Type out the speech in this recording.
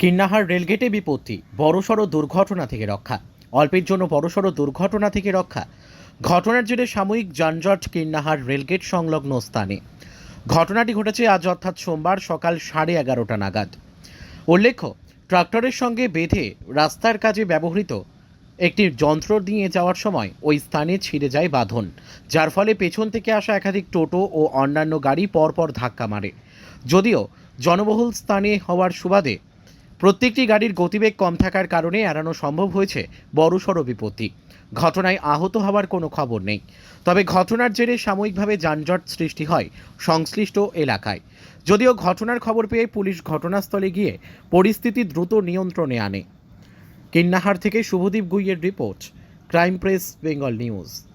কিন্নাহার রেলগেটে বিপত্তি বড়সড় দুর্ঘটনা থেকে রক্ষা। অল্পের জন্য বড়সড় দুর্ঘটনা থেকে রক্ষা। ঘটনার জেরে সাময়িক যানজট কিন্নাহার রেলগেট সংলগ্ন স্থানে। ঘটনাটি ঘটেছে আজ অর্থাৎ সোমবার সকাল সাড়ে এগারোটা নাগাদ। উল্লেখ্য, ট্রাক্টরের সঙ্গে বেঁধে রাস্তার কাজে ব্যবহৃত একটি যন্ত্র নিয়ে যাওয়ার সময় ওই স্থানে ছিঁড়ে যায় বাঁধন, যার ফলে পেছন থেকে আসা একাধিক টোটো ও অন্যান্য গাড়ি পরপর ধাক্কা মারে। যদিও জনবহুল স্থানে হওয়ার সুবাদে প্রত্যেকটি গাড়ির গতিবেগ কম থাকার কারণে এড়ানো সম্ভব হয়েছে বড়সড় বিপত্তি। ঘটনায় আহত হওয়ার কোনো খবর নেই। তবে ঘটনার জেরে সাময়িকভাবে যানজট সৃষ্টি হয় সংশ্লিষ্ট এলাকায়। যদিও ঘটনার খবর পেয়ে পুলিশ ঘটনাস্থলে গিয়ে পরিস্থিতি দ্রুত নিয়ন্ত্রণে আনে। কিন্নাহার থেকে Subhadip গুইয়ের report, crime press, Bengal news.